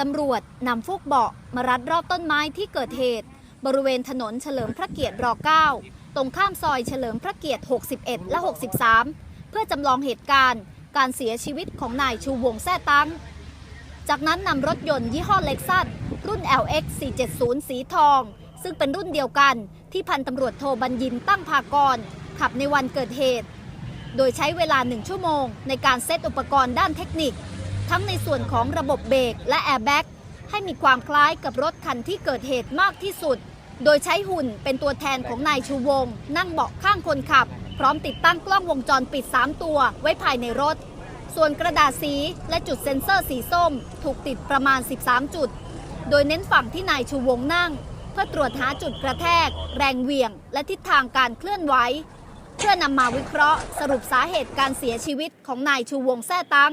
ตำรวจนำฟูกเบาะมารัดรอบต้นไม้ที่เกิดเหตุ บริเวณถนนเฉลิมพระเกียรติร9ตรงข้ามซอยเฉลิมพระเกียรติ 61 และ 63 เพื่อจำลองเหตุการณ์การเสียชีวิตของนายชูวงแซ่ตั้ง จากนั้นนำรถยนต์ยี่ห้อเล็กซัสรุ่น LX 470 สีทอง ซึ่งเป็นรุ่นเดียวกันที่พันตำรวจโทบัญญินตั้งภากร ขับในวันเกิดเหตุ โดยใช้เวลาหนึ่งชั่วโมงในการเซตอุปกรณ์ด้านเทคนิค ทั้งในส่วนของระบบเบรกและแอร์แบ็กให้มีความคล้ายกับรถคันที่เกิดเหตุมากที่สุด โดยใช้หุ่นเป็นตัวแทนของนายชูวง นั่งเบาะข้างคนขับ พร้อมติดตั้งกล้องวงจรปิด 3 ตัวไว้ภายในรถ ส่วนกระดาษสีและจุดเซ็นเซอร์สีส้ม ถูกติดประมาณ 13 จุด โดยเน้นฝั่งที่นายชูวงนั่ง เพื่อตรวจหาจุดกระแทก แรงเหวี่ยง และทิศทางการเคลื่อนไหวเพื่อนำมาวิเคราะห์ สรุปสาเหตุการเสียชีวิตของนายชูวงแซ่ตั้ง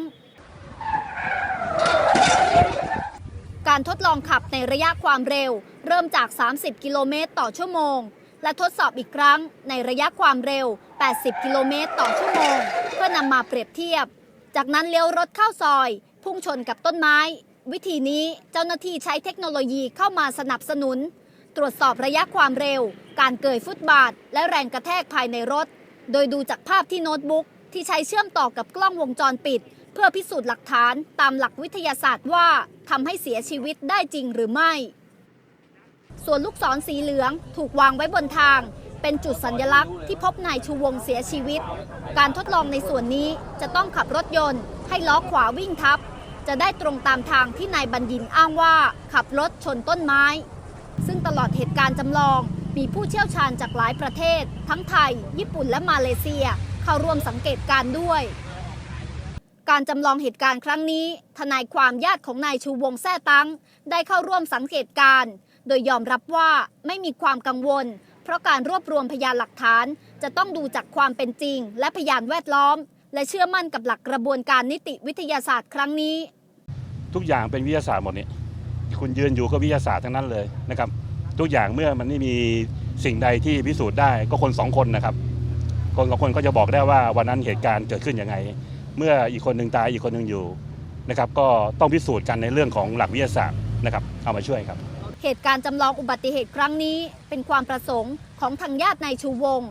การทดลองขับในระยะความเร็ว เริ่มจาก 30 กิโลเมตรต่อชั่วโมง และทดสอบอีกครั้งในระยะความเร็ว 80 กิโลเมตรต่อชั่วโมง เพื่อนำมาเปรียบเทียบ จากนั้นเลี้ยวรถเข้าซอย พุ่งชนกับต้นไม้ วิธีนี้เจ้าหน้าที่ใช้เทคโนโลยีเข้ามาสนับสนุน ตรวจสอบระยะความเร็ว การเกยฟุตบาท และแรงกระแทกภายในรถ โดยดูจากภาพที่โน้ตบุ๊กที่ใช้เชื่อมต่อกับกล้องวงจรปิด เพื่อพิสูจน์หลักฐานตามหลักวิทยาศาสตร์ว่าทำให้เสียชีวิตได้จริงหรือไม่ ส่วนลูกศรสีเหลืองถูกวางไว้บนทาง เป็นจุดสัญลักษณ์ที่พบนายชูวงเสียชีวิต การทดลองในส่วนนี้จะต้องขับรถยนต์ ให้ล้อขวาวิ่งทับ จะได้ตรงตามทางที่นายบัญญินอ้างว่าขับรถชนต้นไม้ ซึ่งตลอดเหตุการณ์จำลองมีผู้เชี่ยวชาญจากหลายประเทศ ทั้งไทย ญี่ปุ่นและมาเลเซีย เข้าร่วมสังเกตการด้วย การจำลองเหตุการณ์ครั้งนี้ ทนายความญาติของนายชูวงแซ่ตั้ง ได้เข้าร่วมสังเกตการโดยยอมรับว่าไม่มีความกังวล เพราะการรวบรวมพยานหลักฐาน จะต้องดูจากความเป็นจริง และพยานแวดล้อม และเชื่อมั่นกับหลักกระบวนการนิติวิทยาศาสตร์ครั้งนี้ ทุกอย่างเป็นวิทยาศาสตร์หมดนี่คุณยืนอยู่ก็วิทยาศาสตร์ทั้งนั้นเลยนะครับ ทุกอย่างเมื่อมันไม่มีสิ่งใดที่พิสูจน์ได้ก็คนสองคนนะครับ คนสองคนก็จะบอกได้ว่าวันนั้นเหตุการณ์เกิดขึ้นยังไง เมื่ออีกคนหนึ่งตายอีกคนหนึ่งอยู่นะครับก็ต้องพิสูจน์กันในเรื่องของหลักวิทยาศาสตร์นะครับเอามาช่วยครับ เหตุการณ์จำลองอุบัติเหตุครั้งนี้เป็นความประสงค์ของทางญาตินายชูวง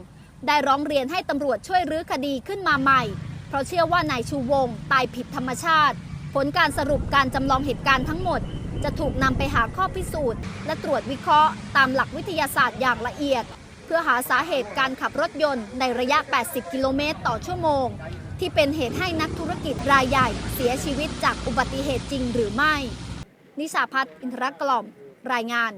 ได้ร้องเรียนให้ตำรวจช่วยรื้อคดีขึ้นมาใหม่ เพราะเชื่อว่านายชูวง ตายผิดธรรมชาติ ผลการสรุปการจำลองเหตุการณ์ทั้งหมด จะถูกนำไปหาข้อพิสูจน์ และตรวจวิเคราะห์ตามหลักวิทยาศาสตร์อย่างละเอียด เพื่อหาสาเหตุการขับรถยนต์ในระยะ 80 กิโลเมตรต่อชั่วโมง ที่เป็นเหตุให้นักธุรกิจรายใหญ่ เสียชีวิตจากอุบัติเหตุจริงหรือไม่ นิสาพัฒน์อินทรกล่อม รายงาน